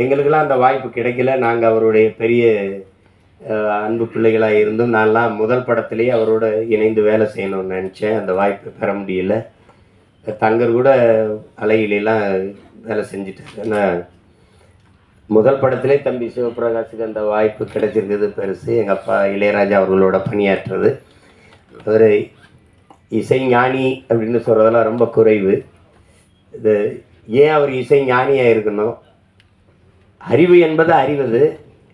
எங்களுக்கெல்லாம் அந்த வாய்ப்பு கிடைக்கல. நாங்கள் அவருடைய பெரிய அன்பு பிள்ளைகளாக இருந்தும் நான்லாம் முதல் படத்திலேயே அவரோட இணைந்து வேலை செய்யணும்னு நினச்சேன். அந்த வாய்ப்பு பெற முடியல. தங்கர் கூட அலையிலாம் வேலை செஞ்சுட்டாரு. ஆனால் முதல் படத்திலே தம்பி சிவபிரகாஷுக்கு அந்த வாய்ப்பு கிடைச்சிருக்குது பெருசு. எங்கள் அப்பா இளையராஜா அவர்களோட பணியாற்றுறது. அவர் இசை ஞானி அப்படின்னு சொல்கிறதெல்லாம் ரொம்ப குறைவு. இது ஏன் அவர் இசை ஞானியாக இருக்கணும்? அறிவு என்பது அறிவது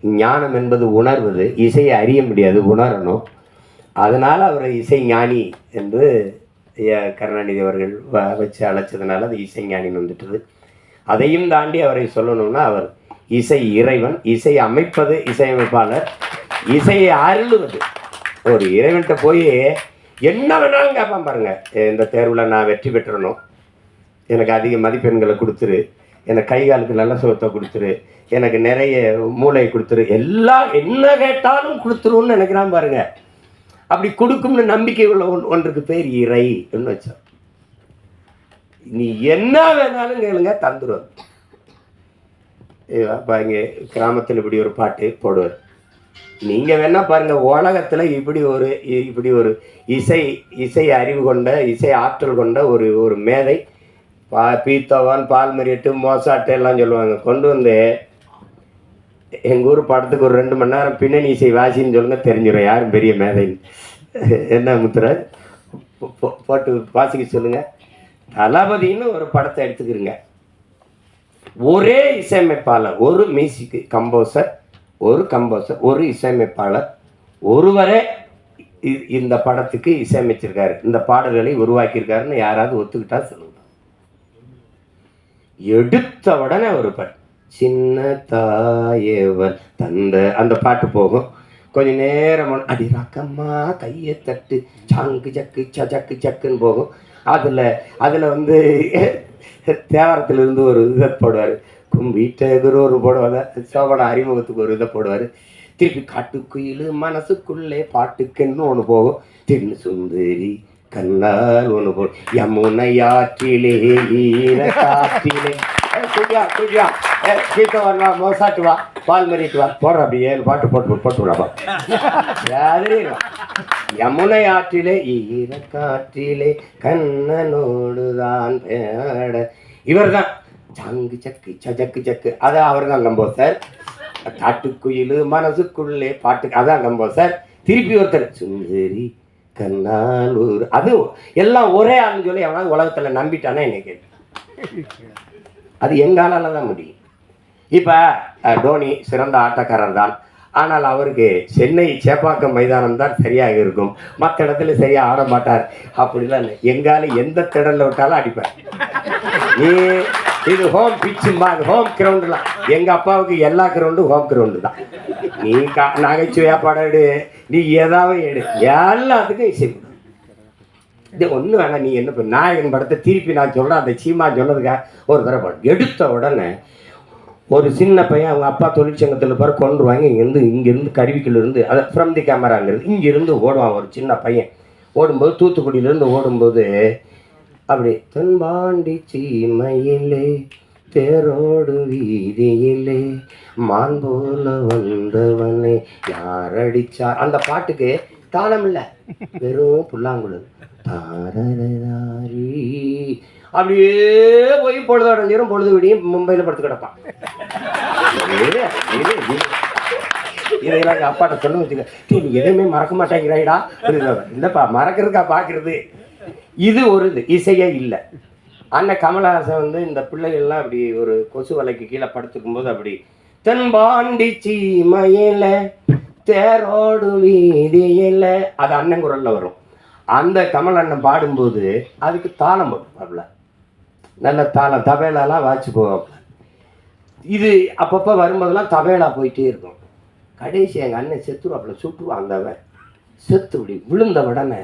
ஞானம் என்பது உணர்வது இசையை அறிய முடியாது உணரணும். அதனால் அவரை இசை ஞானி என்று கருணாநிதி அவர்கள் வ வச்சு அழைச்சதுனால அது இசை ஞானின்னு வந்துட்டது. அதையும் தாண்டி அவரை சொல்லணும்னா அவர் இசை இறைவன் இசை அமைப்பது இசையமைப்பாளர் இசையை அருளுவது. ஒரு இறைவன்கிட்ட போய் என்ன வேணாலும் கேட்பான் பாருங்கள் இந்த தேர்வில் நான் வெற்றி பெற்றணும் எனக்கு அதிக மதிப்பெண்களை கொடுத்துரு எனக்கு கை காலுக்கு நல்ல சுகத்தை கொடுத்துரு. எனக்கு நிறைய மூளையை கொடுத்துரு. எல்லாம் என்ன கேட்டாலும் கொடுத்துருன்னு நினைக்கிறான் பாருங்க. அப்படி கொடுக்கும்னு நம்பிக்கை உள்ள ஒன்- ஒன்றுக்கு பேர் இறை வச்சான். நீ என்ன வேணாலும் கேளுங்க தந்துடுவார் அப்போ இங்கே கிராமத்தில் இப்படி ஒரு பாட்டு போடுவார். நீங்கள் வேணா பாருங்க உலகத்தில் இப்படி ஒரு இ- இப்படி ஒரு இசை இசை அறிவு கொண்ட இசை ஆற்றல் கொண்ட ஒரு ஒரு மேதை பா பீத்தவான் பால்மரியட்டு மோசாட்டு எல்லாம் சொல்லுவாங்க. கொண்டு வந்து எங்கள் ஊர் படத்துக்கு ஒரு ரெண்டு மணி நேரம் பின்னணி இசை வாசின்னு சொல்லுங்கள் தெரிஞ்சிடும் யாரும் பெரிய மேதைன்னு என்ன முத்துற போட்டு வாசிக்க சொல்லுங்கள் தளபதின்னு ஒரு படத்தை எடுத்துக்கிறங்க. ஒரே இசையமைப்பாளர் ஒரு மியூசிக் கம்போசர் ஒரு கம்போசர் ஒரு இசையமைப்பாளர் ஒருவரே இ- இந்த படத்துக்கு இசையமைச்சிருக்காரு. இந்த பாடல்களை உருவாக்கியிருக்காருன்னு யாராவது ஒத்துக்கிட்டா சொல்லுங்க. எடுத்த உடனே ஒரு பாட்டு சின்ன தாயவர். தந்த அந்த பாட்டு போகும். கொஞ்ச நேரம் அடி ரக்கம்மா கையை தட்டு சாங்கு ஜக்கு சஜக்கு ஜக்குன்னு போகும். அதில் அதில் வந்து தேவரத்துலேருந்து ஒரு இதை போடுவார். கும்பிட்டு ஒரு போடுவார். சோபன அறிமுகத்துக்கு ஒரு இதை போடுவார். திருப்பி காட்டுக்குயில் மனசுக்குள்ளே பாட்டுக்குன்னு ஒன்று போகும். தின்னு சுந்தரி கண்ணால் ஒன்று போடும் யமுனையாற்றிலே ஈர காற்றிலே. ஏ, குடியா குடியா ஏ கீத்த வரவா மோசாட்டு வா. பால் மறிட்டு வா. போடுற அப்படி ஏழு பாட்டு போட்டு போட்டு விடாப்பா யாரும் யமுனை ஆற்றிலே ஈர காற்றிலே கண்ணனோடுதான் பேட. இவர் தான் சங்கு சக்கு சஜக்கு சக்கு அதான் அவர் தான் கம்போசர் காட்டுக்குயில் மனசுக்குள்ளே பாட்டு அதான் கம்போசர் திருப்பி ஒருத்தர். சுந்தரி கண்ணாலூர் அது எல்லாம் ஒரே ஆளுன்னு சொல்லி எவனாவது உலகத்தில் நம்பிட்டானே என்னை கேட்டு அது எங்களால் தான் முடியும். இப்போ டோனி சிறந்த ஆட்டக்காரர் தான். ஆனால் அவருக்கு சென்னை சேப்பாக்கம் மைதானம் தான் சரியாக இருக்கும். மற்ற இடத்துல சரியாக ஆட மாட்டார். அப்படிலாம் இல்லை. எங்கால எந்த திடலில் விட்டாலும் அடிப்பார். நீ இது ஹோம் பிச்சும்பா அது ஹோம் கிரவுண்டுலாம் எங்கள் அப்பாவுக்கு எல்லா கிரவுண்டும் ஹோம் கிரவுண்டு தான். நீ கா நகைச்சுவையாக படம் எடு. நீ ஏதாவது எடு. எல்லாத்துக்கும் இசை இது ஒன்றும் வேணாம் நீ என்ன பண்ண? நாயகன் படத்தை திருப்பி நான் சொல்கிறேன் அந்த சீமா சொன்னதுக்காக ஒரு தடவை எடுத்த உடனே ஒரு சின்ன பையன் அவங்க அப்பா தொழிற்சங்கத்தில் பாரு கொண்டுருவாங்க இங்கேருந்து இங்கேருந்து கருவிக்கிலிருந்து அதை ஃப்ரம் தி கேமராங்கிறது இங்கேருந்து ஓடுவான் ஒரு சின்ன பையன். ஓடும்போது தூத்துக்குடியிலேருந்து ஓடும்போது அப்படி. தென்பாண்டி சீமையிலே தேரோடு வீதியிலே மான் போல வந்தவனை யார் அடிச்சார்? அந்த பாட்டுக்கு தாளம் இல்லை. வெறும் புல்லாங்குழல். தாரதாரி அப்படியே போய் பொழுது அடைஞ்சிரும் பொழுது விடியும் மும்பையில் படுத்து கிடப்பான். இது, இதையெல்லாம் எங்கள் அப்பாட்ட சொல்ல வச்சுக்க. நீ எதுவுமே மறக்க மாட்டேங்கிறாய்டா. இல்லைப்பா மறக்கிறதுக்கா பார்க்கறது இது ஒரு இது இசையே இல்லை. அண்ணன் கமலஹாசன் வந்து இந்த பிள்ளைகள்லாம் அப்படி ஒரு கொசு வலைக்கு கீழே படுத்துக்கும் போது அப்படி தென்பாண்டி சீமையில தேரோடு வீதியில அது அண்ணன் குரல்ல வரும். அந்த கமல் அண்ணன் பாடும்போது அதுக்கு தாளம் போட்டுப்பாப்ல. நல்ல தாளம் தபேலாலாம் வாச்சு போவாப்ல. இது அப்பப்போ வரும்போதெல்லாம் தபேலா போயிட்டே இருக்கும். கடைசி எங்கள் அண்ணன் செத்துருவாப்புல சுட்டுருவான் அந்தவன் செத்து இப்படி விழுந்த உடனே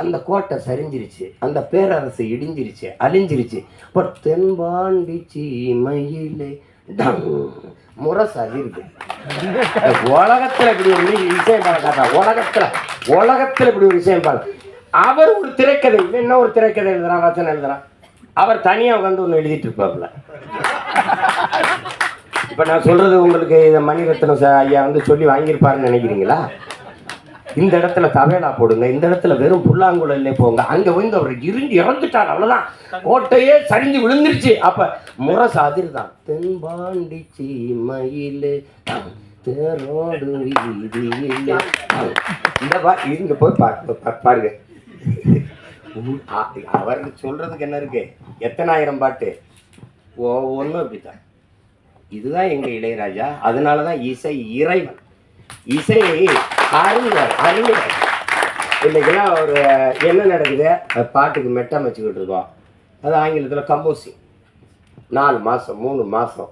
அந்த கோட்டை சரிஞ்சிருச்சு அந்த பேரரசு இடிஞ்சிருச்சு அழிஞ்சிருச்சு. இப்போ தென்பாண்டி சீமையிலே முரசு அதிருது உலகத்தில் இப்படி ஒரு விஷயம் காட்டா உலகத்தில் உலகத்தில் இப்படி ஒரு விஷயம் பாரு அவர் ஒரு திரைக்கதை என்ன ஒரு திரைக்கதை எழுதுறான் வசனம் எழுதுறான்? அவர் தனியாக உட்காந்து ஒன்று எழுதிட்டு இருப்பாப்புல. இப்போ நான் சொல்றது உங்களுக்கு இதை மணிரத்னம் ஐயா வந்து சொல்லி வாங்கியிருப்பாருன்னு நினைக்கிறீங்களா? இந்த இடத்துல தவேலா போடுங்க இந்த இடத்துல வெறும் புல்லாங்குழல்ல போங்க. அங்க வந்து அவர் இருந்து இறந்துட்டார் அவ்வளவுதான். கோட்டையே சரிஞ்சு விழுந்துருச்சு. அப்ப முரசு அதிர்தான் தென்பாண்டி சீமையிலே தேரோடு இந்த இங்க போய் பாருங்க. அவருக்கு சொல்றதுக்கு என்ன இருக்கு? எத்தனாயிரம் பாட்டு? ஒவ்வொன்றும் அப்படித்தான். இதுதான் எங்க இளையராஜா. அதனால தான் இசை இறைவன். இசை அறிஞர் அறிஞர். இன்னைக்கெல்லாம் ஒரு என்ன நடக்குது? பாட்டுக்கு பாட்டுக்கு மெட்டமைச்சுக்கிட்டு இருக்கோம். அது ஆங்கிலத்தில் கம்போசிங் நாலு மாதம் மூணு மாதம்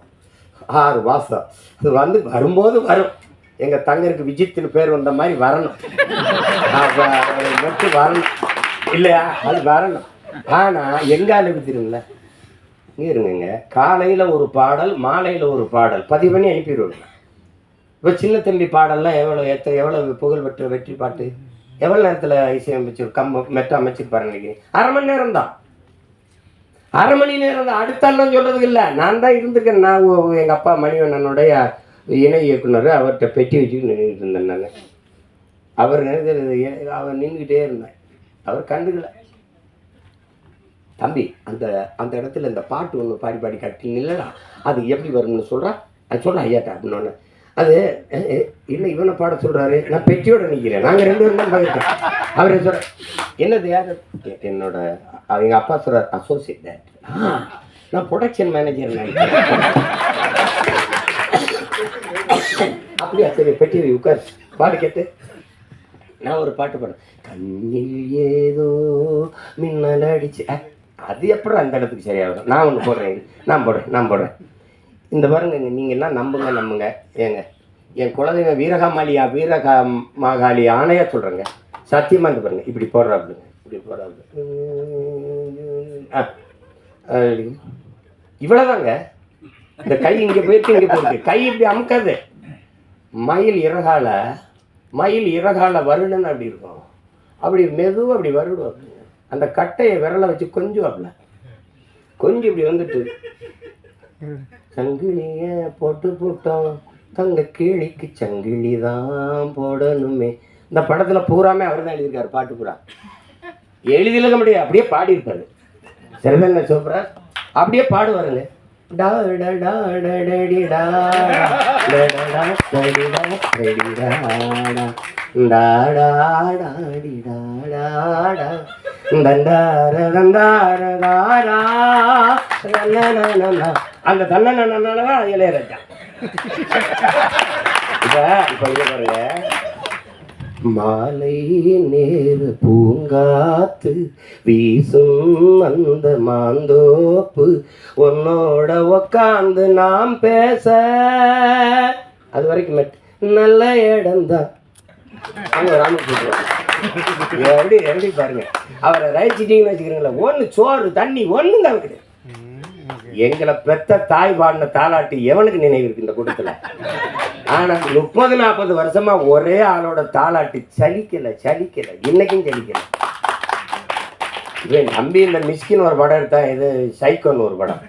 ஆறு மாதம் அது வந்து வரும்போது வரும். எங்கள் தங்கருக்கு விஜித்துன்னு பேர் வந்த மாதிரி வரணும். அப்போ மட்டும் வரணும். இல்லையா? அது வரணும். ஆனால் எங்கே அனுப்பிச்சிருங்கள இருங்க காலையில் ஒரு பாடல் மாலையில் ஒரு பாடல். பதிவு பண்ணி அனுப்பிடுவாங்க. இப்போ சின்ன தம்பி பாடல்லாம் எவ்வளோ எத்த எவ்வளோ புகழ் பெற்ற வெற்றி பாட்டு? எவ்வளோ நேரத்தில் இசையமைச்சு கம்ப மெட்ட அமைச்சிருப்பாரு நினைக்கிறேன். அரை மணி நேரம் தான். அரை மணி நேரம் தான். அடுத்தாலாம் சொல்கிறதுக்கு இல்லை. நான் தான் இருந்திருக்கேன். நான் எங்கள் அப்பா மணிவண்ணனுடைய இணை இயக்குனர் அவர்கிட்ட பெட்டி வச்சுட்டு நின்றுட்டு இருந்தேன் நான். அவர் நினைக்கிறது அவர் நின்றுக்கிட்டே இருந்தேன் அவர் கண்டுக்கல. தம்பி அந்த அந்த இடத்துல இந்த பாட்டு ஒன்று பாடி பாடி கட்டி நில்லடா. அது எப்படி வரும்னு சொல்கிறா அது சொல்கிறேன் ஐயாட்டா அப்படின்னு அது இல்லை இவனை பாட சொல்கிறாரு நான் பெட்டியோட நிற்கிறேன் நாங்கள் ரெண்டு பேரும் தான் பார்க்குறேன் அவர் சொல்கிறார் என்னது யார்? என்னோட அவங்க அப்பா சொல்கிறார் அசோசியேட் டேரக்டர் நான் ப்ரொடக்ஷன் மேனேஜர் நினைக்கிறேன். அப்படியா சரி பெட்டி உட்கார். பாடு கேட்டு. நான் ஒரு பாட்டு பாடுறேன். கண்ணில் ஏதோ மின்னல் அடிச்சு அது எப்படி அந்த இடத்துக்கு சரியாகும் நான் ஒன்று போடுறேன். நான் போடுறேன் நான் போடுறேன். இந்த பாருங்க நீங்கள்லாம் நம்புங்க நம்புங்க. ஏங்க என் குழந்தைங்க வீரகாமாலியா வீரகா மாகாளி ஆணையா சொல்கிறேங்க சத்தியமாக இந்த பாருங்க இப்படி போடுறாப்புலங்க இப்படி போடுறாப்புல. ஆ, இவ்வளோதாங்க இந்த கை இங்கே போயிட்டு இங்கே போயிருக்கு. கை இப்படி அமுக்காது. மயில் இறகால மயில் இறகால வருடன்னு அப்படி இருக்கும். அப்படி மெதுவாக அப்படி வருடும் அந்த கட்டையை விரலை வச்சு கொஞ்சம் கொஞ்சம் இப்படி வந்துட்டு சங்கிலிய போட்டு போட்டோம் தங்க கிளிக்கு சங்கிலி தான் போடணுமே இந்த படத்துல பூராமே அவர் தான் எழுதியிருக்காரு பாட்டு பூரா எழுதியிருக்க முடியாது அப்படியே பாடியிருப்பாரு சரிதானே சோப்ரா அப்படியே பாடுவாருங்க டா டா டா டா டா டா அந்த தன்னனனனதான் இளையராஜா. இப்ப இப்ப பாருங்க. மாலை நேர் பூங்காத்து வீசும் அந்த மாந்தோப்பு உன்னோட உக்காந்து நாம் பேச. அது வரைக்கும் நல்ல இடம்தான் அங்க ராமகிருஷ்ணன் எப்படி எப்படி பாருங்க. அவரை ரசிச்சிட்டீங்கன்னு வச்சுக்கிறீங்களா ஒன்று சோறு தண்ணி ஒன்றும் தான் கிடையாது எங்களை பெத்த தாய் பாடின தாலாட்டு எவனுக்கு நினைவு இருக்கு இந்த கூட்டத்துல? ஆனா முப்பது நாற்பது வருஷமா ஒரே ஆளோட தாலாட்டு சலிக்கல சலிக்கல. இன்னைக்கும் சலிக்கல. இவன் தம்பி இந்த மிஸ்கின் ஒரு படம் எடுத்தா இது சைக்கோன்னு ஒரு படம்.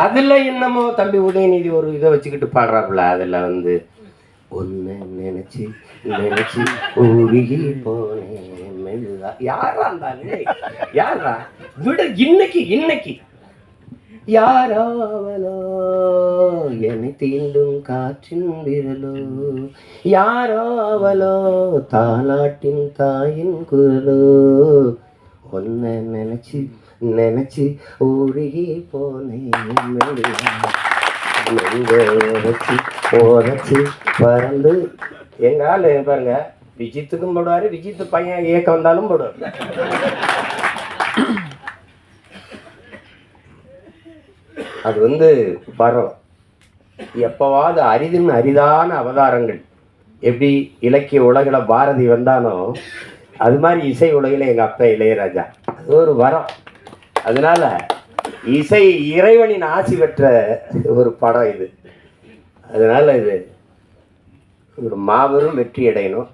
அதுல என்னமோ தம்பி உதயநிதி ஒரு இதை வச்சுக்கிட்டு பாடுறாப்புல அதுல வந்து ஒன்னு நினைச்சு நினைச்சு உருகி போனேன் யாரா இருந்தாலும் யாரா? விட இன்னைக்கு இன்னைக்கு. யாராவலோ? என்னை தீண்டும் காற்றின் விரலோ? யாராவலோ? தாலாட்டின் தாயின் குரலோ? ஒன்ன நினைச்சு நினைச்சு உருகி போனேன் மெதுவா. உரைச்சி உரைச்சி பறந்து. எங்க ஆளு பாருங்க விஜித்துக்கும் போடுவாரு விஜித்து பையன் ஏக்கம் வந்தாலும் போடுவார். அது வந்து வரும் எப்பவாவது அரிதின் அரிதான அவதாரங்கள். எப்படி இலக்கிய உலகில் பாரதி வந்தானோ அது மாதிரி இசை உலகில் எங்கள் அப்பா இளையராஜா. அது ஒரு வரம். அதனால் இசை இறைவனின் ஆசி பெற்ற ஒரு படம் இது. அதனால் இது. ஒரு மாபெரும் வெற்றி அடையணும்.